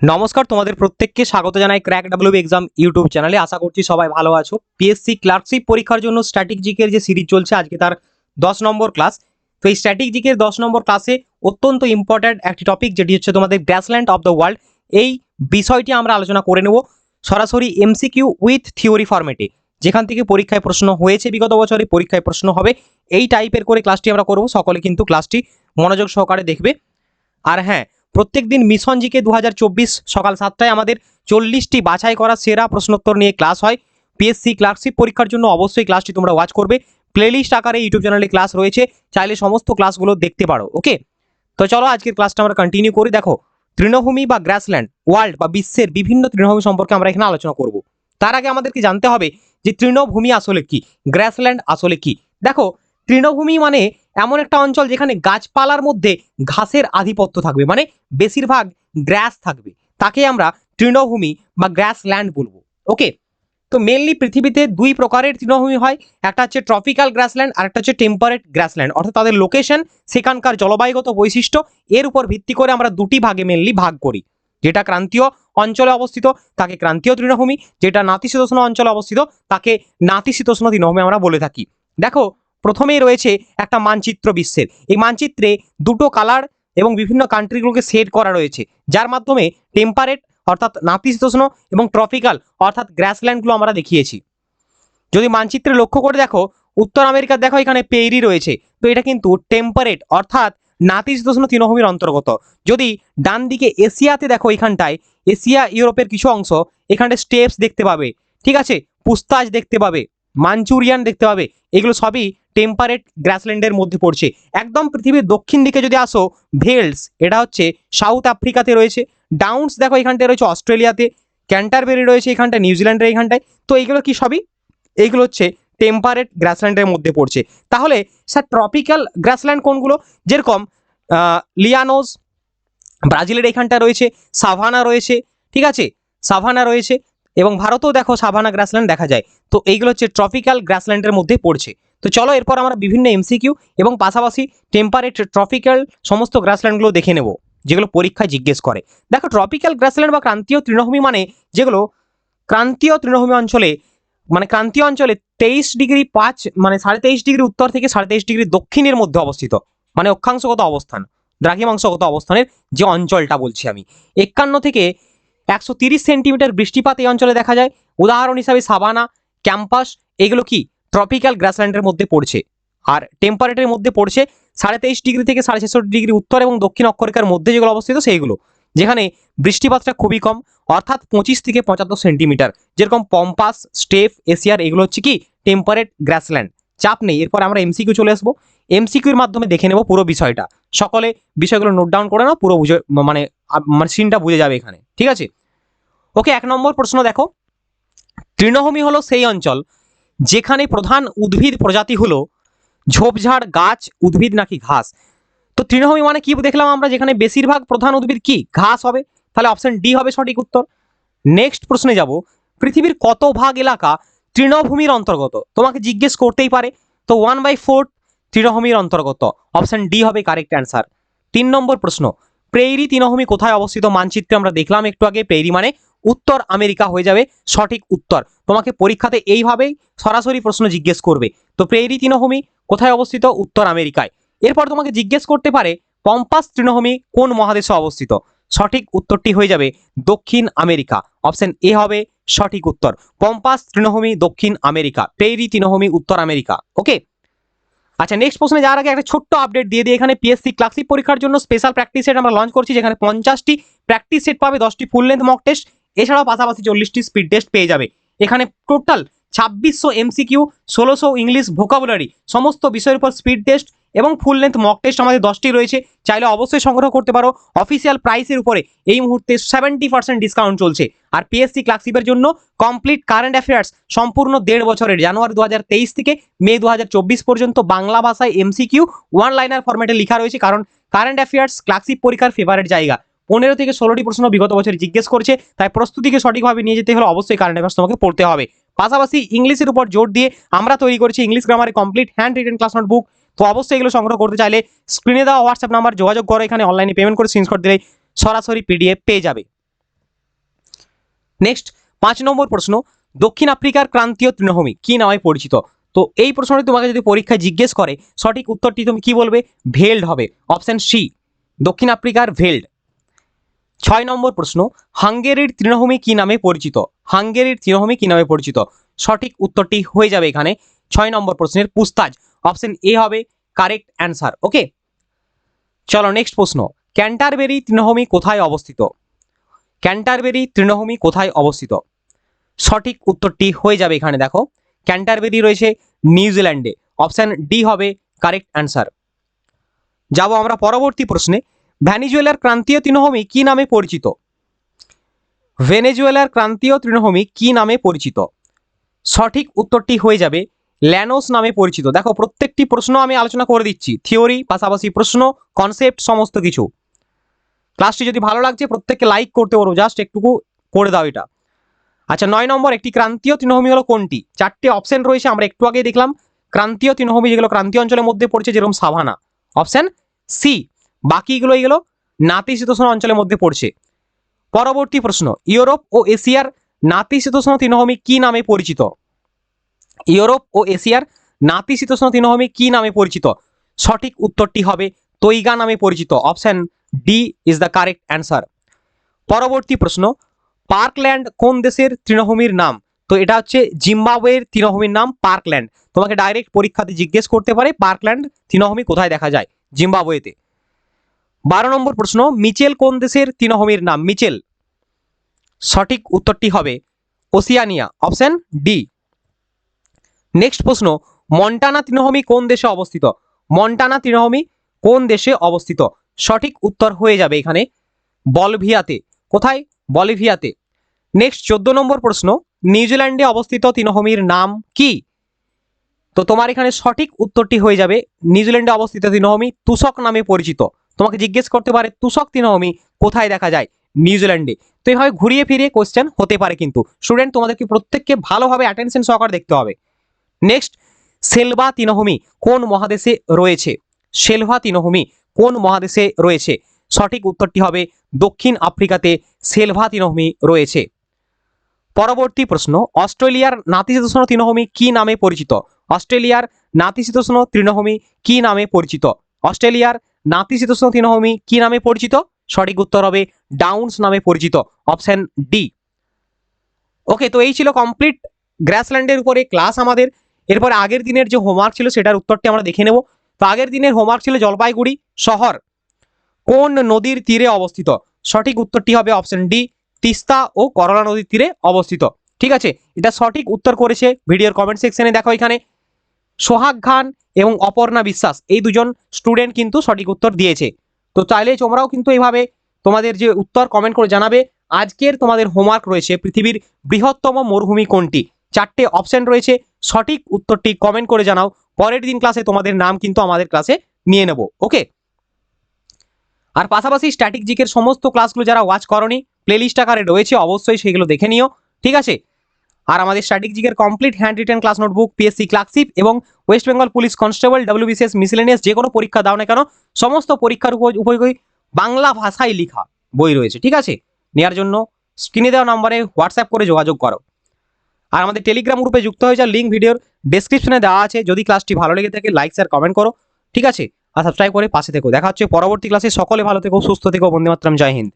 নমস্কার, তোমাদের প্রত্যেককে স্বাগত জানাই ক্র্যাক ডাব্লিউ এক্সাম ইউটিউব চ্যানেলে আশা করছি সবাই ভালো আছো। পিএসসি ক্লার্কশিপ পরীক্ষার জন্য স্ট্র্যাটেজিকের যে সিরিজ চলছে, আজকে তার দশ নম্বর ক্লাস তো এই স্ট্র্যাটেজিকের দশ নম্বর ক্লাসে অত্যন্ত ইম্পর্ট্যান্ট একটি টপিক যেটি হচ্ছে তোমাদের গ্যাসল্যান্ড অফ দ্য ওয়ার্ল্ড এই বিষয়টি আমরা আলোচনা করে নেব সরাসরি এমসিকিউ উইথ থিওরি ফরম্যাটে যেখান থেকে পরীক্ষায় প্রশ্ন হয়েছে, বিগত বছরে পরীক্ষায় প্রশ্ন হবে, এই টাইপের করে ক্লাসটি আমরা করব। সকলে কিন্তু ক্লাসটি মনোযোগ সহকারে দেখবে। আর হ্যাঁ প্রত্যেক দিন মিশন জিকে দু হাজার চব্বিশ সকাল সাতটায় আমাদের চল্লিশটি বাছাই করা সেরা প্রশ্নোত্তর নিয়ে ক্লাস হয়। পিএসসি ক্লার্কশিপ পরীক্ষার জন্য অবশ্যই ক্লাসটি তোমরা ওয়াচ করবে। প্লেলিস্ট আকারে ইউটিউব চ্যানেলে ক্লাস রয়েছে। চাইলে সমস্ত ক্লাসগুলো দেখতে পারো ওকে তো চলো আজকের ক্লাসটা আমরা কন্টিনিউ করি। দেখো, তৃণভূমি বা গ্রাসল্যান্ড ওয়ার্ল্ড বা বিশ্বের বিভিন্ন তৃণভূমি সম্পর্কে আমরা এখানে আলোচনা করব। তার আগে আমাদেরকে জানতে হবে যে তৃণভূমি আসলে কি গ্রাসল্যান্ড আসলে কি? দেখো, তৃণভূমি মানে এমন একটা অঞ্চল যেখানে গাছপালার মধ্যে ঘাসের আধিপত্য থাকবে মানে বেশিরভাগ গ্র্যাস থাকবে। তাকে আমরা তৃণভূমি বা গ্র্যাস ল্যান্ড বলব। ওকে তো মেনলি পৃথিবীতে দুই প্রকারের তৃণভূমি হয়। একটা হচ্ছে ট্রপিক্যাল গ্রাসল্যান্ড আর একটা হচ্ছে টেম্পারেট গ্রাসল্যান্ড অর্থাৎ তাদের লোকেশন সেখানকার জলবায়ুগত বৈশিষ্ট্য, এর উপর ভিত্তি করে আমরা দুটি ভাগে মেনলি ভাগ করি। যেটা ক্রান্তীয় অঞ্চলে অবস্থিত, তাকে ক্রান্তীয় তৃণভূমি। যেটা নাতিশীতোষ্ণ অঞ্চলে অবস্থিত, তাকে নাতিশীতোষ্ণ তৃণভূমি আমরা বলে থাকি। দেখো প্রথমেই রয়েছে একটা মানচিত্র বিশ্বের। এই মানচিত্রে দুটো কালার এবং বিভিন্ন কান্ট্রিগুলোকে সেট করা রয়েছে। যার মাধ্যমে টেম্পারেট অর্থাৎ নাতিশীতোষ্ণ এবং ট্রপিক্যাল অর্থাৎ গ্রাসল্যান্ডগুলো আমরা দেখিয়েছি। যদি মানচিত্রে লক্ষ্য করে দেখো, উত্তর আমেরিকার দেখো এখানে পেরি রয়েছে। তো এটা কিন্তু টেম্পারেট অর্থাৎ নাতিশীতোষ্ণ তৃণভূমির অন্তর্গত। যদি ডান দিকে এশিয়াতে দেখো এখানটায়, এশিয়া ইউরোপের কিছু অংশ এখানে স্টেপস দেখতে পাবে। ঠিক আছে? পুস্তাজ দেখতে পাবে। মাঞ্চুরিয়ান দেখতে পাবে। এগুলো সবই টেম্পারেট গ্রাসল্যান্ডের মধ্যে পড়ছে। একদম পৃথিবীর দক্ষিণ দিকে যদি আসো ভেলস এটা হচ্ছে সাউথ আফ্রিকাতে রয়েছে। ডাউন্স দেখো এখানটায় রয়েছে অস্ট্রেলিয়াতে ক্যান্টারবেরি রয়েছে এখানটায় নিউজিল্যান্ডের এখানটায়। তো এইগুলো কি সবই? এইগুলো হচ্ছে টেম্পারেট গ্রাসল্যান্ডের মধ্যে পড়ছে। তাহলে স্যার ট্রপিক্যাল গ্রাসল্যান্ড কোনগুলো? যেরকম লিয়ানোস ব্রাজিলের এখানটা রয়েছে সাভানা রয়েছে, ঠিক আছে? সাভানা রয়েছে। এবং ভারতেও দেখো সাভানা গ্রাসল্যান্ড দেখা যায়। তো এইগুলো হচ্ছে ট্রপিক্যাল গ্রাসল্যান্ডের মধ্যে পড়ছে। তো চলো এরপর আমরা বিভিন্ন এমসিকিউ এবং পাশাপাশি টেম্পারেট ট্রপিক্যাল সমস্ত গ্রাসল্যান্ডগুলো দেখে নেব, যেগুলো পরীক্ষায় জিজ্ঞেস করে। দেখো ট্রপিক্যাল গ্রাসল্যান্ড বা ক্রান্তীয় তৃণভূমি মানে যেগুলো ক্রান্তীয় তৃণভূমি অঞ্চলে মানে ক্রান্তীয় অঞ্চলে তেইশ ডিগ্রি পাঁচ মানে সাড়ে তেইশ ডিগ্রি উত্তর থেকে সাড়ে তেইশ ডিগ্রি দক্ষিণের মধ্যে অবস্থিত। মানে অক্ষাংশগত অবস্থান, দ্রাঘিমাংশগত অবস্থানের যে অঞ্চলটা বলছি আমি। একান্ন থেকে একশো তিরিশ সেন্টিমিটার বৃষ্টিপাত এই অঞ্চলে দেখা যায়। উদাহরণ হিসাবে সাবানা ক্যাম্পাস, এগুলো কি? ট্রপিক্যাল গ্রাসল্যান্ডের মধ্যে পড়ছে। আর টেম্পারেটের মধ্যে পড়ছে সাড়ে তেইশ ডিগ্রি থেকে সাড়ে ছেষট্টি ডিগ্রি উত্তর এবং দক্ষিণ অক্ষরেখার মধ্যে যেগুলো অবস্থিত সেইগুলো, যেখানে বৃষ্টিপাতটা খুবই কম, অর্থাৎ পঁচিশ থেকে পঁচাত্তর সেন্টিমিটার। যেরকম পম্পাস স্টেপ এশিয়ার এগুলো হচ্ছে কি? টেম্পারেট গ্রাসল্যান্ড চাপ নেই। এরপর আমরা এমসিকিউ চলে আসব। এমসিকিউর মাধ্যমে দেখে নেব পুরো বিষয়টা। সকলে বিষয়গুলো নোট ডাউন করে নাও, পুরো বুঝে মানে মানে সিনটা বুঝে যাবে এখানে। ঠিক আছে? ওকে এক নম্বর প্রশ্ন দেখো। তৃণভূমি হলো সেই অঞ্চল যেখানে প্রধান উদ্ভিদ প্রজাতি হলো ঝোপঝাড়, গাছ, উদ্ভিদ নাকি ঘাস। তো তৃণভূমি মানে কি দেখলাম আমরা? যেখানে বেশিরভাগ প্রধান উদ্ভিদ কি? ঘাস হবে। তাহলে অপশন ডি হবে সঠিক উত্তর। নেক্সট প্রশ্নে যাব। পৃথিবীর কত ভাগ এলাকা তৃণভূমির অন্তর্গত। তোমাকে জিজ্ঞেস করতেই পারে। তো ওয়ান বাই ফোর তৃণভূমির অন্তর্গত। অপশন ডি হবে কারেক্ট অ্যান্সার তিন নম্বর প্রশ্ন, প্রেইরি তৃণভূমি কোথায় অবস্থিত? মানচিত্রে আমরা দেখলাম একটু আগে, প্রেইরি মানে উত্তর আমেরিকা হয়ে যাবে, সঠিক উত্তর। তোমাকে পরীক্ষাতে এইভাবেই সরাসরি প্রশ্ন জিজ্ঞেস করবে। তো প্রেইরি তৃণভূমি কোথায় অবস্থিত? উত্তর আমেরিকায়। এরপর তোমাকে জিজ্ঞেস করতে পারে, পম্পাস তৃণভূমি কোন মহাদেশে অবস্থিত? সঠিক উত্তরটি হয়ে যাবে দক্ষিণ আমেরিকা। অপশন এ হবে সঠিক উত্তর। পম্পাস তৃণভূমি দক্ষিণ আমেরিকা প্রেইরি তৃণভূমি উত্তর আমেরিকা। ওকে? আচ্ছা নেক্সট প্রশ্নে যাওয়ার আগে একটা ছোট্ট আপডেট দিয়ে দিই। এখানে পিএসসি ক্লাসিক পরীক্ষার জন্য স্পেশাল প্র্যাকটিস সেট আমরা লঞ্চ করছি, যেখানে পঞ্চাশটি প্র্যাকটিস সেট পাবে, দশটি ফুল লেন্থ মক টেস্ট এছাড়াও পাশাপাশি চল্লিশটি স্পিড টেস্ট পেয়ে যাবে। এখানে টোটাল ছাব্বিশশো এমসিকিউ ষোলোশো ইংলিশ ভোকাবুলারি সমস্ত বিষয়ের উপর স্পিড টেস্ট এবং ফুল লেন্থ মক টেস্ট আমাদের দশটি রয়েছে। চাইলে অবশ্যই সংগ্রহ করতে পারো। অফিসিয়াল প্রাইসের উপরে এই মুহূর্তে সেভেন্টি পার্সেন্ট ডিসকাউন্ট চলছে। আর পিএসসি ক্লাসিপের জন্য কমপ্লিট কারেন্ট অ্যাফেয়ার্স সম্পূর্ণ দেড় বছরের জানুয়ারি দু হাজার তেইশ থেকে মে দু হাজার চব্বিশ পর্যন্ত বাংলা ভাষায় এমসিকিউ ওয়ান লাইনার ফরম্যাটে লেখা রয়েছে। কারণ কারেন্ট অ্যাফেয়ার্স ক্লাসিক পরীক্ষার ফেভারিট জায়গা। পনেরো থেকে ষোলোটি প্রশ্ন বিগত বছর জিজ্ঞেস করছে। তাই প্রস্তুতিকে সঠিকভাবে নিয়ে যেতে হলে অবশ্যই কারেন্ট অ্যাফেয়ার্স তোমাকে পড়তে হবে। পাশাপাশি ইংলিশের উপর জোর দিয়ে আমরা তৈরি করেছি English গ্রামারে complete hand written class note book তো অবশ্যই এগুলো সংগ্রহ করতে চাইলে স্ক্রিনে দেওয়া হোয়াটসঅ্যাপ নাম্বার যোগাযোগ করো, এখানে অনলাইনে পেমেন্ট করে স্ক্রিনশট দিলেই সরাসরি পিডিএফ পেয়ে যাবে। নেক্সট পাঁচ নম্বর প্রশ্ন, দক্ষিণ আফ্রিকার ক্রান্তীয় তৃণভূমি কি নামে পরিচিত? তো এই প্রশ্নটি তোমাকে যদি পরীক্ষায় জিজ্ঞেস করে, সঠিক উত্তরটি তুমি কি বলবে? ভেল্ড হবে অপশান সি দক্ষিণ আফ্রিকার ভেল্ড। ছয় নম্বর প্রশ্ন, হাঙ্গেরির তৃণভূমি কি নামে পরিচিত? হাঙ্গেরির তৃণভূমি কি নামে পরিচিত? সঠিক উত্তরটি হয়ে যাবে এখানে। ছয় নম্বর প্রশ্নের পুস্তাজ অপশন এ হবে কারেক্ট অ্যান্সার ওকে চলো নেক্সট প্রশ্ন। ক্যান্টারবেরি তৃণভূমি কোথায় অবস্থিত? ক্যান্টারবেরি তৃণভূমি কোথায় অবস্থিত? সঠিক উত্তরটি হয়ে যাবে এখানে, দেখো। ক্যান্টারবেরি রয়েছে নিউজিল্যান্ডে অপশান ডি হবে কারেক্ট অ্যান্সার যাব আমরা পরবর্তী প্রশ্নে। ভ্যানিজুয়েলার ক্রান্তীয় তৃণভূমি কি নামে পরিচিত? ভেনেজুয়েলার ক্রান্তীয় তৃণভূমি কি নামে পরিচিত? সঠিক উত্তরটি হয়ে যাবে ল্যানোস নামে পরিচিত। দেখো, প্রত্যেকটি প্রশ্ন আমি আলোচনা করে দিচ্ছি। থিওরি, পাশাপাশি প্রশ্ন, কনসেপ্ট, সমস্ত কিছু। ক্লাসটি যদি ভালো লাগছে, প্রত্যেককে লাইক করতে পারো জাস্ট একটুকু করে দাও এটা। আচ্ছা নয় নম্বর, একটি ক্রান্তীয় তৃণভূমি হলো কোনটি? চারটে অপশন রয়েছে, আমরা একটু আগে দেখলাম। ক্রান্তীয় তৃণভূমি যেগুলো ক্রান্তীয় অঞ্চলের মধ্যে পড়ছে, যেরকম সাভানা। অপশন সি, বাকিগুলো এগুলো নাতিশীতোষ্ণ অঞ্চলের মধ্যে পড়ছে। পরবর্তী প্রশ্ন, ইউরোপ ও এশিয়ার নাতিশীতোষ্ণ তৃণভূমি কি নামে পরিচিত? ইউরোপ ও এশিয়ার নাতিশীতোষ্ণ তৃণভূমি কি নামে পরিচিত? সঠিক উত্তরটি হবে তৈগা নামে পরিচিত। Option D is the correct answer. পরবর্তী প্রশ্ন, পার্কল্যান্ড কোন দেশের তৃণভূমির নাম? তো এটা হচ্ছে জিম্বাবুয়ের তৃণভূমির নাম পার্কল্যান্ড। তোমাকে ডাইরেক্ট পরীক্ষাতে জিজ্ঞেস করতে পারে পার্কল্যান্ড তৃণভূমি কোথায় দেখা যায়, জিম্বাবুয়েতে। বারো নম্বর প্রশ্ন, মিচেল কোন দেশের তৃণভূমির নাম? মিচেল। সঠিক উত্তরটি হবে ওসিয়ানিয়া। অপশন ডি নেক্সট প্রশ্ন, মন্টানা তৃণভূমি কোন দেশে অবস্থিত? মন্টানা তৃণভূমি কোন দেশে অবস্থিত? সঠিক উত্তর হয়ে যাবে এখানে বলভিয়াতে। কোথায়? বলিভিয়াতে। নেক্সট চোদ্দ নম্বর প্রশ্ন, নিউজিল্যান্ডে অবস্থিত তৃণভূমির নাম কি? তো তোমার এখানে সঠিক উত্তরটি হয়ে যাবে, নিউজিল্যান্ডে অবস্থিত তৃণভূমি তুষক নামে পরিচিত। তোমাকে জিজ্ঞেস করতে পারে, তুষক তৃণভূমি কোথায় দেখা যায়? নিউজিল্যান্ডে। তো এইভাবে ঘুরিয়ে ফিরিয়ে কোশ্চেন হতে পারে কিন্তু। স্টুডেন্ট তোমাদেরকে প্রত্যেককে ভালোভাবে অ্যাটেনশন সহকারে দেখতে হবে। নেক্সট সেলভা তৃণভূমি কোন মহাদেশে রয়েছে? সেলভা তৃণভূমি কোন মহাদেশে রয়েছে? সঠিক উত্তরটি হবে দক্ষিণ আফ্রিকাতে সেলভা তৃণভূমি রয়েছে। পরবর্তী প্রশ্ন, অস্ট্রেলিয়ার নাতিশীতোষ্ণ তৃণভূমি কি নামে পরিচিত? অস্ট্রেলিয়ার নাতিশীতোষ্ণ তৃণভূমি কি নামে পরিচিত? অস্ট্রেলিয়ার নাতিশীতোষ্ণ তৃণভূমি কি নামে পরিচিত? সঠিক উত্তর হবে ডাউন্স নামে পরিচিত, অপশান ডি। ওকে তো এই ছিল কমপ্লিট গ্রাসল্যান্ডের উপরে ক্লাস আমাদের। এরপর আগের দিনের যে হোমওয়ার্ক ছিল সেটার উত্তরটি আমরা দেখে নেব। তো আগের দিনের হোমওয়ার্ক ছিল জলপাইগুড়ি শহর। কোন নদীর তীরে অবস্থিত? সঠিক উত্তরটি হবে অপশন ডি তিস্তা ও করলা নদীর তীরে অবস্থিত। ঠিক আছে? এটা সঠিক উত্তর করেছে ভিডিওর কমেন্ট সেকশনে দেখো এখানে। সোহাগ খান এবং অপর্ণা বিশ্বাস, এই দুজন স্টুডেন্ট কিন্তু সঠিক উত্তর দিয়েছে। তো চাইলে তোমরাও কিন্তু এইভাবে তোমাদের যে উত্তর কমেন্ট করে জানাবে। আজকের তোমাদের হোমওয়ার্ক রয়েছে পৃথিবীর বৃহত্তম মরুভূমি কোনটি? চারটে অপশন রয়েছে। সঠিক উত্তরটি কমেন্ট করে জানাও। পরের দিন ক্লাসে তোমাদের নাম কিন্তু আমাদের ক্লাসে নিয়ে নেব ওকে আর পাশাপাশি স্ট্যাটিক জিকের সমস্ত ক্লাসগুলো যারা ওয়াচ করনি প্লেলিস্ট আকারে রয়েছে, অবশ্যই সেগুলো দেখে নিও, ঠিক আছে? আর আমাদের স্ট্যাটিক জিকের complete hand written class notebook PSC clerkship এবং West Bengal police constable WBCS miscellaneous যে কোনো পরীক্ষা দাও না কেন, সমস্ত পরীক্ষার উপযোগী বাংলা ভাষায় লিখা বই রয়েছে, ঠিক আছে? নেওয়ার জন্য স্ক্রিনে দেওয়া নম্বরে হোয়াটসঅ্যাপ করে যোগাযোগ করো। আর আমাদের টেলিগ্রাম গ্রুপে যুক্ত হয়ে যাওয়ার লিঙ্ক ভিডিওর ডেসক্রিপশনে দেওয়া আছে। যদি ক্লাসটি ভালো লেগে থাকে লাইক শেয়ার কমেন্ট করো। ঠিক আছে? আর সাবস্ক্রাইব করে পাশে থেকো। দেখা হচ্ছে পরবর্তী ক্লাসে সকলে ভালো থেকো, সুস্থ থেকো। বন্দে মাতরম জয় হিন্দ।